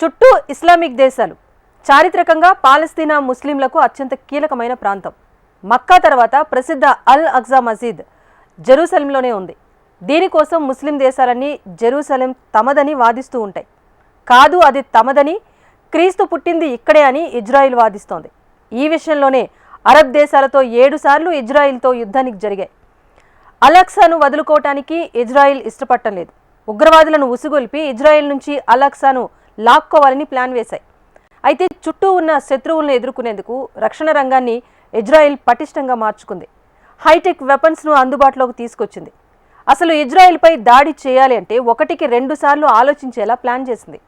చుట్టూ ఇస్లామిక్ దేశాలు చారిత్రకంగా పాలస్తీనా ముస్లింలకు అత్యంత కీలకమైన ప్రాంతం. మక్కా తర్వాత ప్రసిద్ధ అల్ అక్జా మసీద్ జెరూసలంలోనే ఉంది. దీనికోసం ముస్లిం దేశాలన్నీ జెరూసలేం తమదని వాదిస్తూ ఉంటాయి. కాదు అది తమదని క్రీస్తు పుట్టింది ఇక్కడే అని ఇజ్రాయిల్ వాదిస్తోంది. ఈ విషయంలోనే అరబ్ దేశాలతో ఏడుసార్లు ఇజ్రాయిల్తో యుద్ధానికి జరిగాయి. అలక్సాను వదులుకోవటానికి ఇజ్రాయిల్ ఇష్టపడటం లేదు. ఉగ్రవాదులను ఉసుగొల్పి ఇజ్రాయిల్ నుంచి అలక్సాను లాక్కోవాలని ప్లాన్ వేశాయి. అయితే చుట్టూ ఉన్న శత్రువులను ఎదుర్కొనేందుకు రక్షణ రంగాన్ని ఇజ్రాయెల్ పటిష్టంగా మార్చుకుంది. హైటెక్ వెపన్స్ను అందుబాటులోకి తీసుకొచ్చింది. అసలు ఇజ్రాయెల్పై దాడి చేయాలి అంటే ఒకటికి రెండు సార్లు ఆలోచించేలా ప్లాన్ చేసింది.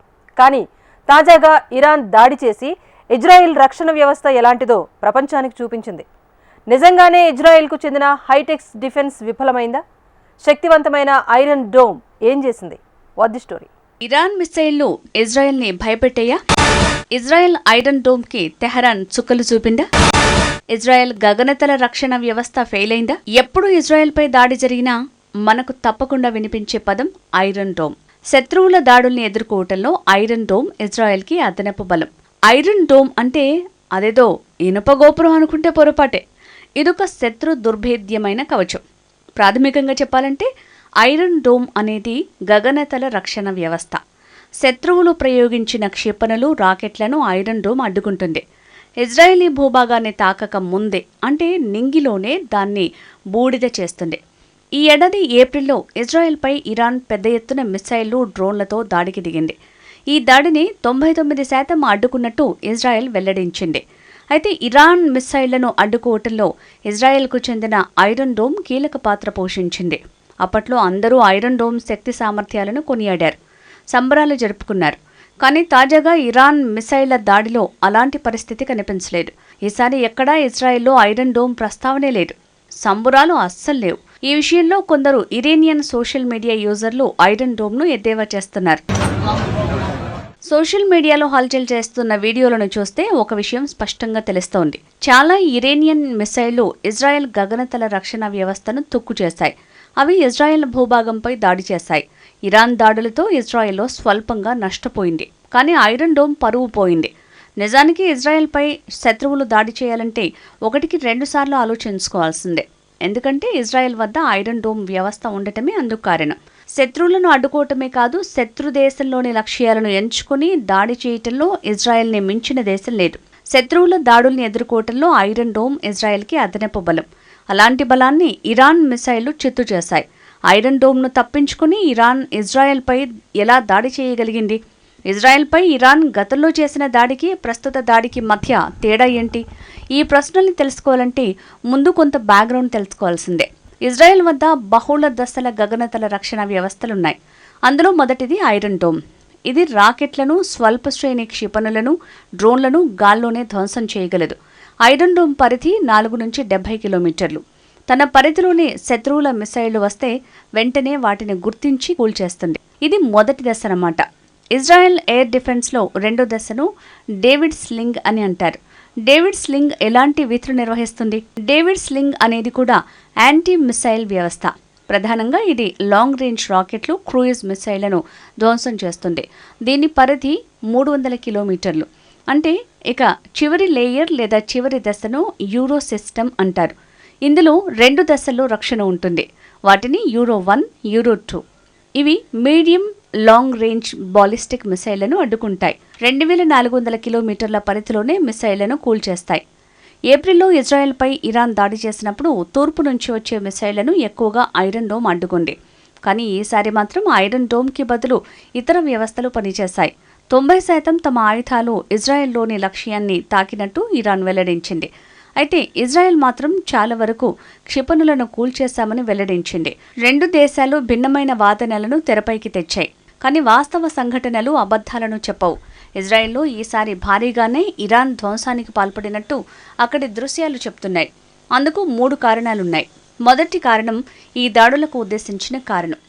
కానీ తాజాగా ఇరాన్ దాడి చేసి ఇజ్రాయెల్ రక్షణ వ్యవస్థ ఎలాంటిదో ప్రపంచానికి చూపించింది. నిజంగానే ఇజ్రాయెల్కు చెందిన హైటెక్స్ డిఫెన్స్ విఫలమైందా? శక్తివంతమైన ఐరన్ డోమ్ ఏం చేసింది? What the story? ఇరాన్ మిసైళ్ళు ఇజ్రాయెల్ని భయపెట్టాయా? ఇజ్రాయెల్ ఐరన్ డోమ్కి తెహరాన్ చుక్కలు చూపిందా? ఇజ్రాయెల్ గగనతల రక్షణ వ్యవస్థ ఫెయిల్ అయిందా ఎప్పుడు ఇజ్రాయెల్పై దాడి జరిగినా మనకు తప్పకుండా వినిపించే పదం ఐరన్ డోమ్. శత్రువుల దాడుల్ని ఎదుర్కోవటంలో ఐరన్ డోమ్ ఇజ్రాయెల్కి అదనపు బలం. ఐరన్ డోమ్ అంటే అదేదో ఇనుప గోపురం అనుకుంటే పొరపాటే. ఇదొక శత్రు దుర్భేద్యమైన కవచం. ప్రాథమికంగా చెప్పాలంటే ఐరన్ డోమ్ అనేది గగనతల రక్షణ వ్యవస్థ. శత్రువులు ప్రయోగించిన క్షిపణులు రాకెట్లను ఐరన్ డోమ్ అడ్డుకుంటుంది. ఇజ్రాయేలీ భూభాగాన్ని తాకక ముందే అంటే నింగిలోనే దాన్ని బూడిద చేస్తుంది. ఈ ఏడాది ఏప్రిల్లో ఇజ్రాయెల్పై ఇరాన్ పెద్ద ఎత్తున మిసైళ్ళు డ్రోన్లతో దాడికి దిగింది. ఈ దాడిని తొంభై తొమ్మిది శాతం అడ్డుకున్నట్టు ఇజ్రాయెల్ వెల్లడించింది. అయితే ఇరాన్ మిస్సైళ్ళను అడ్డుకోవటంలో ఇజ్రాయెల్కు చెందిన ఐరన్ డోమ్ కీలక పాత్ర పోషించింది. అప్పట్లో అందరూ ఐరన్ డోమ్ శక్తి సామర్థ్యాలను కొనియాడారు. సంబరాలు జరుపుకున్నారు. కానీ తాజాగా ఇరాన్ మిసైళ్ళ దాడిలో అలాంటి పరిస్థితి కనిపించలేదు. ఈసారి ఎక్కడా ఇజ్రాయెల్లో ఐరన్ డోమ్ ప్రస్తావనే లేదు. సంబురాలు అస్సలు లేవు. ఈ విషయంలో కొందరు ఇరేనియన్ సోషల్ మీడియా యూజర్లు ఐరన్ డోమ్ను ఎద్దేవా చేస్తున్నారు. సోషల్ మీడియాలో హల్చల్ చేస్తున్న వీడియోలను చూస్తే ఒక విషయం స్పష్టంగా తెలుస్తోంది. చాలా ఇరేనియన్ మిసైళ్ళు ఇజ్రాయెల్ గగనతల రక్షణ వ్యవస్థను తుక్కు చేశాయి అవి ఇజ్రాయెల్ భూభాగంపై దాడి చేశాయి. ఇరాన్ దాడులతో ఇజ్రాయెల్లో స్వల్పంగా నష్టపోయింది. కానీ ఐరన్ డోమ్ పరువు పోయింది. నిజానికి ఇజ్రాయెల్పై శత్రువులు దాడి చేయాలంటే ఒకటికి రెండుసార్లు ఆలోచించుకోవాల్సిందే. ఎందుకంటే ఇజ్రాయెల్ వద్ద ఐరన్ డోమ్ వ్యవస్థ ఉండటమే అందుకు కారణం. శత్రువులను అడ్డుకోవటమే కాదు శత్రు దేశంలోని లక్ష్యాలను ఎంచుకుని దాడి చేయటంలో ఇజ్రాయెల్ని మించిన దేశం లేదు. శత్రువుల దాడుల్ని ఎదుర్కోవటంలో ఐరన్ డోమ్ ఇజ్రాయెల్కి అదనపు బలం. అలాంటి బలాన్ని ఇరాన్ మిసైళ్ళు చిత్తు చేశాయి. ఐరన్ డోమ్ను తప్పించుకుని ఇరాన్ ఇజ్రాయెల్పై ఎలా దాడి చేయగలిగింది? ఇజ్రాయెల్పై ఇరాన్ గతంలో చేసిన దాడికి ప్రస్తుత దాడికి మధ్య తేడా ఏంటి? ఈ ప్రశ్నల్ని తెలుసుకోవాలంటే ముందు కొంత బ్యాక్గ్రౌండ్ తెలుసుకోవాల్సిందే. ఇజ్రాయెల్ వద్ద బహుళ దశల గగనతల రక్షణ వ్యవస్థలున్నాయి. అందులో మొదటిది ఐరన్ డోమ్. ఇది రాకెట్లను స్వల్ప శ్రేణి క్షిపణులను డ్రోన్లను గాల్లోనే ధ్వంసం చేయగలదు. ఐరన్ డోమ్ పరిధి నాలుగు నుంచి డెబ్బై కిలోమీటర్లు. తన పరిధిలోని శత్రువుల మిసైళ్ళు వస్తే వెంటనే వాటిని గుర్తించి కూల్చేస్తుంది ఇది మొదటి దశ అన్నమాట. ఇజ్రాయెల్ ఎయిర్ డిఫెన్స్లో రెండో దశను డేవిడ్ స్లింగ్ అని అంటారు. డేవిడ్ స్లింగ్ ఎలాంటి విధులు నిర్వహిస్తుంది? డేవిడ్ స్లింగ్ అనేది కూడా యాంటీ మిసైల్ వ్యవస్థ. ప్రధానంగా ఇది లాంగ్ రేంజ్ రాకెట్లు క్రూయిజ్ మిసైళ్ళను ధ్వంసం చేస్తుంది. దీని పరిధి మూడు వందల కిలోమీటర్లు. అంటే ఇక చివరి లేయర్ లేదా చివరి దశను యూరో సిస్టమ్ అంటారు. ఇందులో రెండు దశల్లో రక్షణ ఉంటుంది. వాటిని యూరో వన్ యూరో టూ. ఇవి మీడియం లాంగ్ రేంజ్ బాలిస్టిక్ మిసైళ్ళను అడ్డుకుంటాయి. రెండు వేల నాలుగు వందల కిలోమీటర్ల పరిధిలోనే మిసైళ్ళను కూల్చేస్తాయి. ఏప్రిల్లో ఇజ్రాయెల్పై ఇరాన్ దాడి చేసినప్పుడు తూర్పు నుంచి వచ్చే మిసైళ్ళను ఎక్కువగా ఐరన్ డోమ్ అడ్డుకుంది. కానీ ఈసారి మాత్రం ఐరన్ డోమ్కి బదులు ఇతర వ్యవస్థలు పనిచేశాయి. తొంభై శాతం తమ ఆయుధాలు ఇజ్రాయెల్లోని లక్ష్యాన్ని తాకినట్టు ఇరాన్ వెల్లడించింది. అయితే ఇజ్రాయెల్ మాత్రం చాలా వరకు క్షిపణులను కూల్చేశామని వెల్లడించింది. రెండు దేశాలు భిన్నమైన వాదనలను తెరపైకి తెచ్చాయి. కానీ వాస్తవ సంఘటనలు అబద్ధాలను చెప్పవు. ఇజ్రాయెల్లో ఈసారి భారీగానే ఇరాన్ ధ్వంసానికి పాల్పడినట్టు అక్కడి దృశ్యాలు చెప్తున్నాయి. అందుకు మూడు కారణాలున్నాయి. మొదటి కారణం ఈ దాడులకు ఉద్దేశించిన కారణం.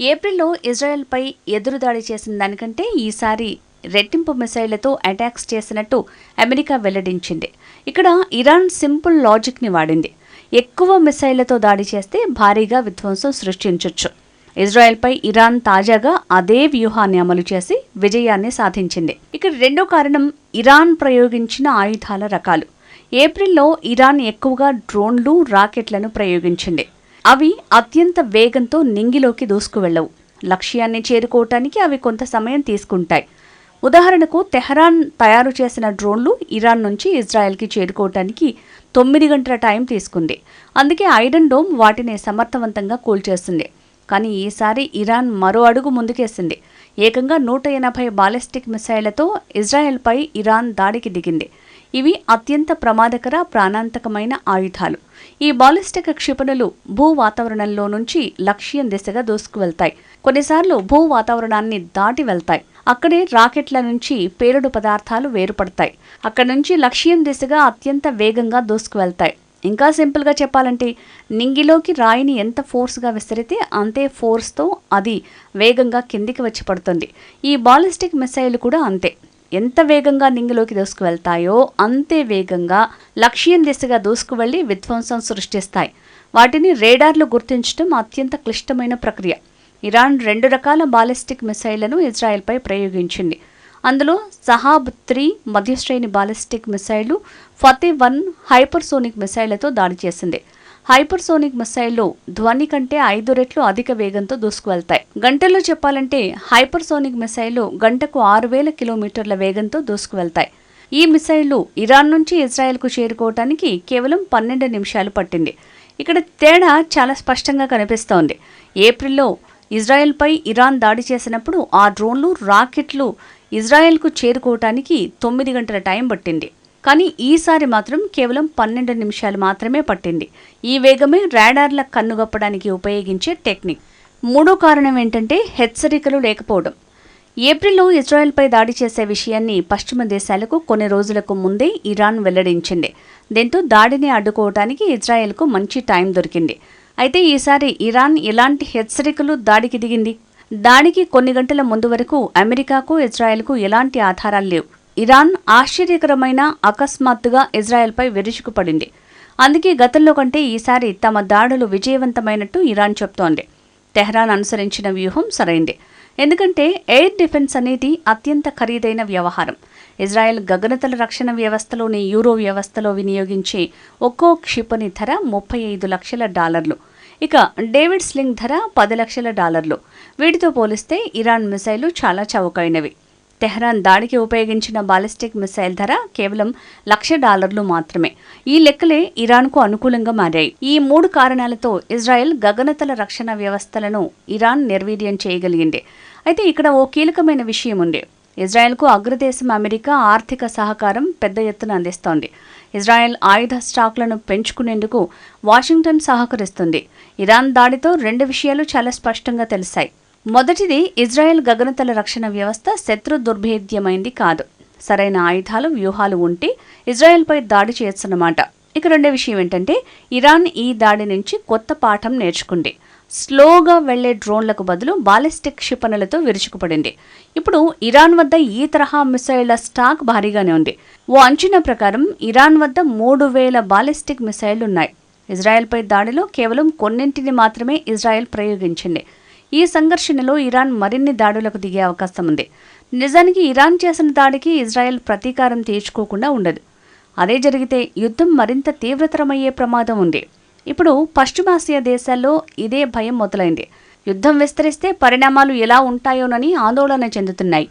ఏప్రిల్లో ఇజ్రాయెల్పై ఎదురుదాడి చేసిన దానికంటే ఈసారి రెట్టింపు మిసైళ్ళతో అటాక్స్ చేసినట్టు అమెరికా వెల్లడించింది. ఇక్కడ ఇరాన్ సింపుల్ లాజిక్ని వాడింది. ఎక్కువ మిసైళ్ళతో దాడి చేస్తే భారీగా విధ్వంసం సృష్టించొచ్చు. ఇజ్రాయెల్పై ఇరాన్ తాజాగా అదే వ్యూహాన్ని అమలు చేసి విజయాన్ని సాధించింది. ఇక్కడ రెండో కారణం ఇరాన్ ప్రయోగించిన ఆయుధాల రకాలు. ఏప్రిల్లో ఇరాన్ ఎక్కువగా డ్రోన్లు రాకెట్లను ప్రయోగించింది. అవి అత్యంత వేగంతో నింగిలోకి దూసుకువెళ్ళవు. లక్ష్యాన్ని చేరుకోవటానికి అవి కొంత సమయం తీసుకుంటాయి. ఉదాహరణకు తెహరాన్ తయారు చేసిన డ్రోన్లు ఇరాన్ నుంచి ఇజ్రాయెల్కి చేరుకోవటానికి తొమ్మిది గంటల టైం తీసుకుంది. అందుకే ఐరన్ డోమ్ వాటిని సమర్థవంతంగా కూల్చేస్తుంది. కానీ ఈసారి ఇరాన్ మరో అడుగు ముందుకేసింది. ఏకంగా నూట ఎనభై బాలిస్టిక్ మిసైళ్ళతో ఇజ్రాయెల్పై ఇరాన్ దాడికి దిగింది. ఇవి అత్యంత ప్రమాదకర ప్రాణాంతకమైన ఆయుధాలు. ఈ బాలిస్టిక్ క్షిపణులు భూ వాతావరణంలో నుంచి లక్ష్యం దిశగా దూసుకువెళ్తాయి. కొన్నిసార్లు భూ వాతావరణాన్ని దాటి వెళ్తాయి. అక్కడే రాకెట్ల నుంచి పేలుడు పదార్థాలు వేరుపడతాయి. అక్కడి నుంచి లక్ష్యం దిశగా అత్యంత వేగంగా దూసుకువెళ్తాయి. ఇంకా సింపుల్గా చెప్పాలంటే నింగిలోకి రాయిని ఎంత ఫోర్స్గా విసిరితే అంతే ఫోర్స్తో అది వేగంగా కిందికి వచ్చి పడుతుంది. ఈ బాలిస్టిక్ మిసైల్ కూడా అంతే. ఎంత వేగంగా నింగిలోకి దూసుకువెళ్తాయో అంతే వేగంగా లక్ష్యం దిశగా దూసుకువెళ్ళి విధ్వంసం సృష్టిస్తాయి. వాటిని రేడార్లు గుర్తించడం అత్యంత క్లిష్టమైన ప్రక్రియ. ఇరాన్ రెండు రకాల బాలిస్టిక్ మిసైళ్ళను ఇజ్రాయెల్పై ప్రయోగించింది. అందులో సహాబ్ త్రీ మధ్యశ్రేణి బాలిస్టిక్ మిసైళ్ళు ఫతే వన్ హైపర్సోనిక్ మిసైళ్ళతో దాడి చేసింది. హైపర్సోనిక్ మిసైళ్ళు ధ్వని కంటే ఐదు రెట్లు అధిక వేగంతో దూసుకువెళ్తాయి. గంటల్లో చెప్పాలంటే హైపర్సోనిక్ మిసైళ్ళు గంటకు ఆరు వేల కిలోమీటర్ల వేగంతో దూసుకువెళ్తాయి. ఈ మిసైళ్ళు ఇరాన్ నుంచి ఇజ్రాయెల్కు చేరుకోవటానికి కేవలం పన్నెండు నిమిషాలు పట్టింది. ఇక్కడ తేడా చాలా స్పష్టంగా కనిపిస్తోంది. ఏప్రిల్లో ఇజ్రాయెల్పై ఇరాన్ దాడి చేసినప్పుడు ఆ డ్రోన్లు రాకెట్లు ఇజ్రాయెల్కు చేరుకోవటానికి తొమ్మిది గంటల టైం పట్టింది. కానీ ఈసారి మాత్రం కేవలం పన్నెండు నిమిషాలు మాత్రమే పట్టింది. ఈ వేగమే రాడార్ల కన్నుగొప్పడానికి ఉపయోగించే టెక్నిక్. మూడో కారణం ఏంటంటే హెచ్చరికలు లేకపోవడం. ఏప్రిల్లో ఇజ్రాయెల్పై దాడి చేసే విషయాన్ని పశ్చిమ దేశాలకు కొన్ని రోజులకు ముందే ఇరాన్ వెల్లడించింది. దీంతో దాడిని అడ్డుకోవటానికి ఇజ్రాయెల్కు మంచి టైం దొరికింది. అయితే ఈసారి ఇరాన్ ఎలాంటి హెచ్చరికలు దాడికి దిగింది? దాడికి కొన్ని గంటల ముందు వరకు అమెరికాకు ఇజ్రాయెల్కు ఎలాంటి ఆధారాలు లేవు. ఇరాన్ ఆశ్చర్యకరమైన అకస్మాత్తుగా ఇజ్రాయెల్పై విరుచుకుపడింది. అందుకే గతంలో కంటే ఈసారి తమ దాడులు విజయవంతమైనట్టు ఇరాన్ చెప్తోంది. తెహ్రాన్ అనుసరించిన వ్యూహం సరైంది. ఎందుకంటే ఎయిర్ డిఫెన్స్ అనేది అత్యంత ఖరీదైన వ్యవహారం. ఇజ్రాయెల్ గగనతల రక్షణ వ్యవస్థలోని యూరో వ్యవస్థలో వినియోగించే ఒక్కో క్షిపణి ధర ముప్పై ఐదు లక్షల డాలర్లు. ఇక డేవిడ్ స్లింగ్ ధర పది లక్షల డాలర్లు. వీటితో పోలిస్తే ఇరాన్ మిసైలు చాలా చౌకైనవి. తెహ్రాన్ దాడికి ఉపయోగించిన బాలిస్టిక్ మిసైల్ ధర కేవలం లక్ష డాలర్లు మాత్రమే. ఈ లెక్కలే ఇరాన్కు అనుకూలంగా మారాయి. ఈ మూడు కారణాలతో ఇజ్రాయెల్ గగనతల రక్షణ వ్యవస్థలను ఇరాన్ నిర్వీర్యం చేయగలిగింది. అయితే ఇక్కడ ఓ కీలకమైన విషయం ఉంది. ఇజ్రాయెల్కు అగ్రదేశం అమెరికా ఆర్థిక సహకారం పెద్ద ఎత్తున అందిస్తోంది. ఇజ్రాయెల్ ఆయుధ స్టాక్లను పెంచుకునేందుకు వాషింగ్టన్ సహకరిస్తుంది. ఇరాన్ దాడితో రెండు విషయాలు చాలా స్పష్టంగా తెలిసాయి. మొదటిది ఇజ్రాయెల్ గగనతల రక్షణ వ్యవస్థ శత్రు దుర్భేద్యమైంది కాదు. సరైన ఆయుధాలు వ్యూహాలు ఉంటే ఇజ్రాయెల్పై దాడి చేయొచ్చన్నమాట ఇక రెండో విషయం ఏంటంటే ఇరాన్ ఈ దాడి నుంచి కొత్త పాఠం నేర్చుకుంది. స్లోగా వెళ్ళే డ్రోన్లకు బదులు బాలిస్టిక్ క్షిపణులతో విరుచుకుపడింది. ఇప్పుడు ఇరాన్ వద్ద ఈ తరహా మిసైళ్ళ స్టాక్ భారీగానే ఉంది. ఓ అంచనా ప్రకారం ఇరాన్ వద్ద మూడు వేల బాలిస్టిక్ మిసైళ్ళున్నాయి. ఇజ్రాయెల్పై దాడిలో కేవలం కొన్నింటిని మాత్రమే ఇజ్రాయెల్ ప్రయోగించింది. ఈ సంఘర్షణలో ఇరాన్ మరిన్ని దాడులకు దిగే అవకాశం ఉంది. నిజానికి ఇరాన్ చేసిన దాడికి ఇజ్రాయెల్ ప్రతీకారం తీర్చుకోకుండా ఉండదు. అదే జరిగితే యుద్ధం మరింత తీవ్రతరమయ్యే ప్రమాదం ఉంది. ఇప్పుడు పశ్చిమాసియా దేశాల్లో ఇదే భయం మొదలైంది. యుద్ధం విస్తరిస్తే పరిణామాలు ఎలా ఉంటాయోనని ఆందోళన చెందుతున్నాయి.